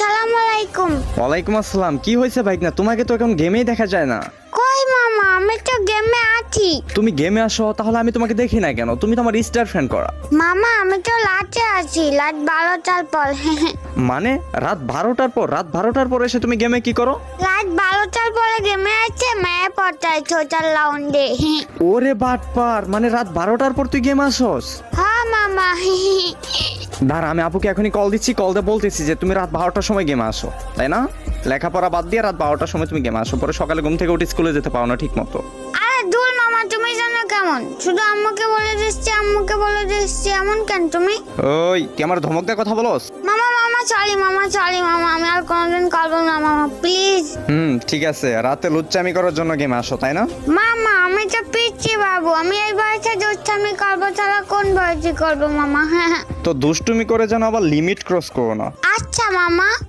সালাম আলাইকুম ওয়ালাইকুম আসসালাম। কি হয়েছে ভাই না তোমাকে তো এখন গেমেই দেখা যায় না। কই মামা? আমি তো গেমে আছি। তুমি গেমে আসো তাহলে আমি তোমাকে দেখি না কেন? তুমি তো আমার স্টার ফ্রেন্ড করা। মামা আমি তো লাটে আছি। লাট বারোটার পর। মানে রাত বারোটার পর? রাত বারোটার পর এসে তুমি গেমে কি করো? রাত বারোটার পরে গেমে আছে মেয়ে পড়তায় ছোটার লাউন্ডে। ওরে বাটপার মানে রাত বারোটার পর তুই গেম আসোস? হ্যাঁ মামা। দাঁড়া আমি আপুকে এখনই কল দিচ্ছি কল দিয়ে বলতেছি যে তুমি রাত বারোটার সময় গেমে আসো তাই না? লেখাপড়া বাদ দিয়ে রাত বারোটার সময় তুমি গেমে আসো পরে সকালে ঘুম থেকে উঠে স্কুলে যেতে পারো না ঠিক মতো আরে দূর মামা তুমি জানো কেমন? শুধু আম্মুকে বলে দিচ্ছি আম্মুকে বলে দিচ্ছি এমন কেন তুমি? ওই তুই আমার ধমক দিয়ে কথা বলোস? মামা মামা সরি মামা সরি মামা আমি আর কোনোদিন করব না মামা প্লিজ হুম ঠিক আছে রাতে লুচ্চামি করার জন্য গেমে আসো তাই না? মামা আমি তো পিচ্ছি বাবু আমি এই বয়সে দুষ্টামি করব তাহলে কোন বয়সে করব মামা? হ্যাঁ তো দুষ্টুমি করে যেন আবার লিমিট ক্রস করো না। আচ্ছা মামা।